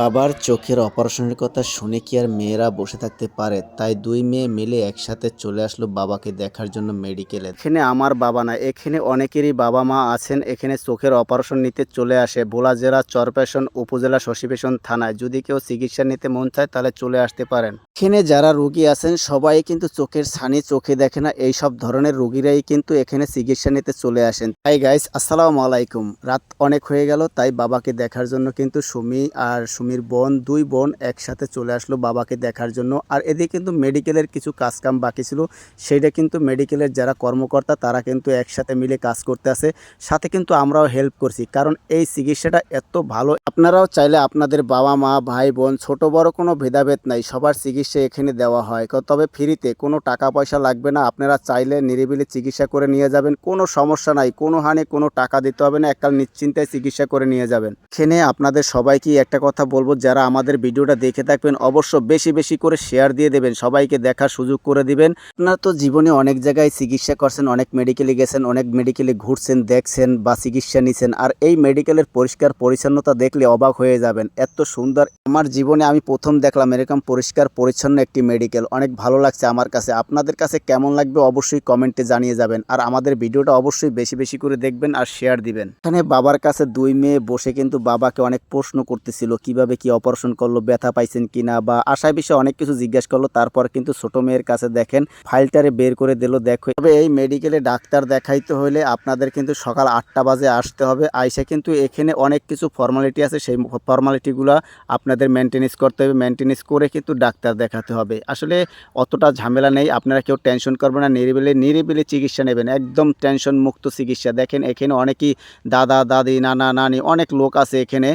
বাবার চোখের অপারেশনের কথা শুনে কি আর মেয়েরা বসে থাকতে পারে? তাই দুই মেয়ে মিলে একসাথে চলে আসলো বাবাকে দেখার জন্য মেডিকেলে। এখানে আমার বাবা না, এখানে অনেকেরই বাবা মা আছেন। এখানে চোখের অপারেশন নিতে চলে আসে। ভোলা জেলা চরপেশন, উপজেলা শশীপেশন থানায়। যদি কেউ চিকিৎসা নিতে মন চায়, তাহলে চলে আসতে পারেন। এখানে যারা রুগী আছেন, সবাই কিন্তু চোখের ছানি চোখে দেখে না। এই সব ধরনের রুগীরাই কিন্তু এখানে চিকিৎসা নিতে চলে আসেন। তাই গাইস আসসালামু আলাইকুম। রাত অনেক হয়ে গেল, তাই বাবাকে দেখার জন্য কিন্তু সুমি আর সুমির বোন, দুই বোন একসাথে চলে আসলো বাবাকে দেখার জন্য। আর এদিকে কিন্তু মেডিকেলের কিছু কাজকাম বাকি ছিল। সেইটা কিন্তু মেডিকেলের যারা কর্মকর্তা, তারা কিন্তু একসাথে মিলে কাজ করতে আছে সাথে কিন্তু আমরাও হেল্প করছি। কারণ এই চিকিৎসাটা এত ভালো। আপনারাও চাইলে আপনাদের বাবা মা, ভাই বোন, ছোট, বড় কোনো ভেদাভেদ নাই। সবার চিকিৎসা এখানে দেওয়া হয়। তবে ফ্রিতে কোনো টাকা পয়সা লাগবে না। আপনারা চাইলে নিরিবিলি চিকিৎসা করে নিয়ে যাবেন। কোনো সমস্যা নাই। কোনো হানি কোনো টাকা দিতে হবে না। এককাল নিশ্চিন্তায় চিকিৎসা করে নিয়ে যাবেন। এখানে আপনাদের সবাইকে একটা কথা বলব, যারা আমাদের ভিডিওটা দেখে থাকবেন, অবশ্য বেশি বেশি করে শেয়ার দিয়ে দেবেন, সবাইকে দেখার সুযোগ করে দিবেন। আপনারা তো জীবনে অনেক জায়গায় চিকিৎসা করছেন, অনেক মেডিকেলে গেছেন, অনেক মেডিকেলে ঘুরছেন, দেখছেন বা চিকিৎসা নিছেন, আর এই মেডিকেলের পরিষ্কার পরিচ্ছন্নতা দেখলে অবাক হয়ে যাবেন। এত সুন্দর, আমার জীবনে আমি প্রথম দেখলাম এরকম পরিষ্কার পরিচ্ছন্ন একটি মেডিকেল অনেক ভালো লাগছে আমার কাছে। আপনাদের কাছে কেমন লাগবে অবশ্যই কমেন্টে জানিয়ে যাবেন, আর আমাদের ভিডিওটা অবশ্যই বেশি বেশি করে দেখবেন আর শেয়ার দিবেন। এখানে বাবার কাছে দুই মেয়ে বসে কিন্তু বাবাকে অনেক প্রশ্ন করতেছিল, কীভাবে কি অপারেশন করল, ব্যথা পাইছেন কিনা বা আশায় বিষয়ে অনেক কিছু জিজ্ঞেস করল, তারপর কিন্তু ছোট মেয়ের কাছে দেখেন ফাইলটারে বের করে দিল, দেখো। তবে এই মেডিকেলে ডাক্তার দেখাইতে হলে আপনাদের কিন্তু সকাল আটটা বাজে আসতে হবে, আইসা কিন্তু এখানে অনেক কিছু ফর্মালিটি আছে, সেই ফর্মালিটিগুলো আপনাদের মেনটেনেন্স করতে হবে মেনটেনেন্স করে কিন্তু ডাক্তার দেখাতে হবে। আসলে অতটা ঝামেলা নেই, আপনারা কেউ টেনশন করবেন না, নিরিবিলি নিরিবিলি চিকিৎসা নেবেন, একদম টেনশন মুক্ত চিকিৎসা। দেখেন এখানে অনেকেই দাদা, দাদি, নানা, নানি, অনেক লোক আছে এখানে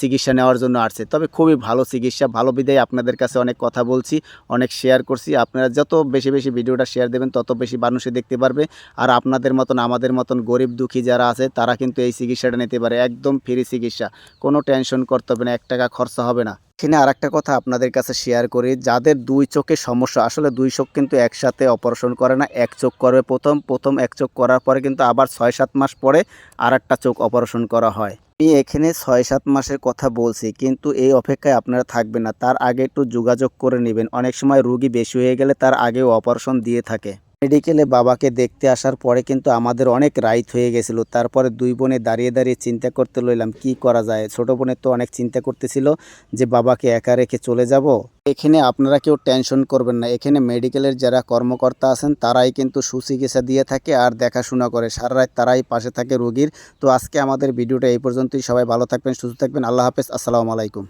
চিকিৎসা নেওয়ার জন্য। আসছে। তবে খুবই ভালো চিকিৎসা, ভালো বিদায় আপনাদের কাছে অনেক কথা বলছি, অনেক শেয়ার করছি। আপনারা যত বেশি বেশি ভিডিওটা শেয়ার দেবেন, তত বেশি মানুষই দেখতে পারবে। আর আপনাদের মতন, আমাদের মতন গরিব দুঃখী যারা আছে, তারা কিন্তু এই চিকিৎসাটা নিতে পারে। একদম ফ্রি চিকিৎসা। কোনো টেনশন করতে হবে না, এক টাকা খরচা হবে না। এখানে আর একটা কথা আপনাদের কাছে শেয়ার করি। যাদের দুই চোখের সমস্যা, আসলে দুই চোখ কিন্তু একসাথে অপারেশন করে না, এক চোখ করবে প্রথম প্রথম এক চোখ করার পরে কিন্তু আবার ছয়, সাত মাস পরে আর একটা চোখ অপারেশন করা হয়। আমি এখানে ছয়, সাত মাসের কথা বলছি, কিন্তু এই অপেক্ষায় আপনারা থাকবেন না, তার আগে একটু যোগাযোগ করে নেবেন। অনেক সময় রুগী বেশি হয়ে গেলে তার আগেও অপারেশন দিয়ে থাকে। মেডিকেলে বাবাকে দেখতে আসার পরে কিন্তু আমাদের অনেক রাইত হয়ে গেছিল। তারপরে দুই বোনে দাঁড়িয়ে দাঁড়িয়ে চিন্তা করতে লইলাম, কি করা যায়? ছোট বোনের তো অনেক চিন্তা করতেছিল যে বাবাকে একা রেখে চলে যাব। এখানে আপনারা কেউ টেনশন করবেন না। এখানে মেডিকেলের যারা কর্মকর্তা আছেন, তারাই কিন্তু সুচিকিৎসা দিয়ে থাকে আর দেখাশোনা করে। সারা রাত তারাই পাশে থাকে রোগীর। তো আজকে আমাদের ভিডিওটা এই পর্যন্তই। সবাই ভালো থাকবেন, সুস্থ থাকবেন। আল্লাহ হাফেজ। আসসালামু আলাইকুম।